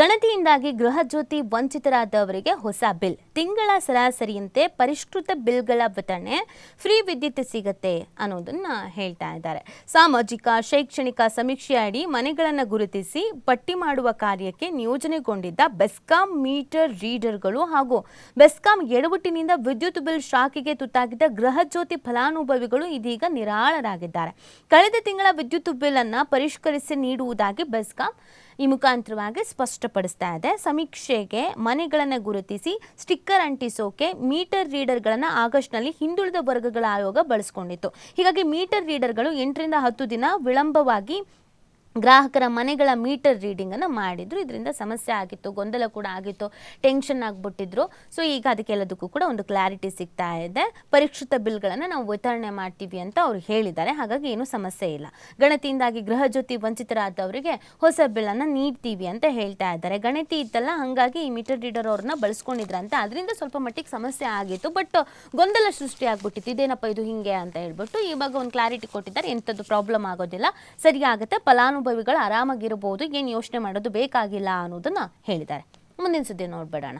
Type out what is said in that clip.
ಗಣತಿಯಿಂದಾಗಿ ಗೃಹ ಜ್ಯೋತಿ ವಂಚಿತರಾದವರಿಗೆ ಹೊಸ ಬಿಲ್. ತಿಂಗಳ ಸರಾಸರಿಯಂತೆ ಪರಿಷ್ಕೃತ ಬಿಲ್ಗಳ ವಿತರಣೆ ಫ್ರೀ ವಿದ್ಯುತ್ ಸಿಗತ್ತೆ ಅನ್ನೋದನ್ನ ಹೇಳ್ತಾ ಇದ್ದಾರೆ. ಸಾಮಾಜಿಕ, ಶೈಕ್ಷಣಿಕ ಸಮೀಕ್ಷೆ ಅಡಿ ಮನೆಗಳನ್ನು ಗುರುತಿಸಿ ಪಟ್ಟಿ ಮಾಡುವ ಕಾರ್ಯಕ್ಕೆ ನಿಯೋಜನೆಗೊಂಡಿದ್ದ ಬೆಸ್ಕಾಂ ಮೀಟರ್ ರೀಡರ್ಗಳು ಹಾಗೂ ಬೆಸ್ಕಾಂ ಎಡವಟ್ಟಿನಿಂದ ವಿದ್ಯುತ್ ಬಿಲ್ ಶಾಖೆಗೆ ತುತ್ತಾಗಿದ್ದ ಗೃಹ ಜ್ಯೋತಿ ಫಲಾನುಭವಿಗಳು ಇದೀಗ ನಿರಾಳರಾಗಿದ್ದಾರೆ. ಕಳೆದ ತಿಂಗಳ ವಿದ್ಯುತ್ ಬಿಲ್ ಅನ್ನ ಪರಿಷ್ಕರಿಸಿ ನೀಡುವುದಾಗಿ ಬೆಸ್ಕಾಂ ಈ ಮುಖಾಂತರವಾಗಿ ಸ್ಪಷ್ಟಪಡಿಸ್ತಾ ಇದೆ. ಸಮೀಕ್ಷೆಗೆ ಮನೆಗಳನ್ನು ಗುರುತಿಸಿ, ಸ್ಟಿಕ್ಕರ್ ಅಂಟಿಸೋಕೆ ಮೀಟರ್ ರೀಡರ್ಗಳನ್ನು ಆಗಸ್ಟ್ನಲ್ಲಿ ಹಿಂದುಳಿದ ವರ್ಗಗಳ ಆಯೋಗ ಬಳಸ್ಕೊಂಡಿತ್ತು. ಹೀಗಾಗಿ ಮೀಟರ್ ರೀಡರ್ಗಳು ಎಂಟರಿಂದ ಹತ್ತು ದಿನ ವಿಳಂಬವಾಗಿ ಗ್ರಾಹಕರ ಮನೆಗಳ ಮೀಟರ್ ರೀಡಿಂಗನ್ನು ಮಾಡಿದ್ರು. ಇದರಿಂದ ಸಮಸ್ಯೆ ಆಗಿತ್ತು, ಗೊಂದಲ ಕೂಡ ಆಗಿತ್ತು, ಟೆನ್ಷನ್ ಆಗಿಬಿಟ್ಟಿದ್ರು. ಸೊ ಈಗ ಅದಕ್ಕೆಲ್ಲದಕ್ಕೂ ಕೂಡ ಒಂದು ಕ್ಲಾರಿಟಿ ಸಿಗ್ತಾ ಇದೆ. ಪರೀಕ್ಷಿತ ಬಿಲ್ಗಳನ್ನು ನಾವು ವಿತರಣೆ ಮಾಡ್ತೀವಿ ಅಂತ ಅವ್ರು ಹೇಳಿದ್ದಾರೆ. ಹಾಗಾಗಿ ಏನು ಸಮಸ್ಯೆ ಇಲ್ಲ. ಗಣತಿಯಿಂದಾಗಿ ಗೃಹ ಜ್ಯೋತಿ ವಂಚಿತರಾದವರಿಗೆ ಹೊಸ ಬಿಲ್ಲನ್ನು ನೀಡ್ತೀವಿ ಅಂತ ಹೇಳ್ತಾ ಇದ್ದಾರೆ. ಗಣತಿ ಇತ್ತಲ್ಲ, ಹಾಗಾಗಿ ಈ ಮೀಟರ್ ರೀಡರ್ ಅವ್ರನ್ನ ಬಳಸ್ಕೊಂಡಿದ್ರಂತೆ ಅದರಿಂದ ಸ್ವಲ್ಪ ಮಟ್ಟಿಗೆ ಸಮಸ್ಯೆ ಆಗಿತ್ತು. ಬಟ್ ಗೊಂದಲ ಸೃಷ್ಟಿ ಆಗ್ಬಿಟ್ಟಿತ್ತು. ಇದೇನಪ್ಪ ಇದು ಹಿಂಗೆ ಅಂತ ಹೇಳ್ಬಿಟ್ಟು ಇವಾಗ ಒಂದು ಕ್ಲಾರಿಟಿ ಕೊಟ್ಟಿದ್ದಾರೆ. ಎಂಥದ್ದು ಪ್ರಾಬ್ಲಮ್ ಆಗೋದಿಲ್ಲ. ಸರಿ ಆಗುತ್ತೆ ಫಲಾನುಭವಿಗಳು ಆರಾಮಾಗಿರ್ಬೋದು ಏನು ಯೋಚನೆ ಮಾಡೋದು ಬೇಕಾಗಿಲ್ಲ ಅನ್ನೋದನ್ನ ಹೇಳಿದ್ದಾರೆ. ಮುಂದಿನ ಸುದ್ದಿ ನೋಡ್ಬೇಡೋಣ.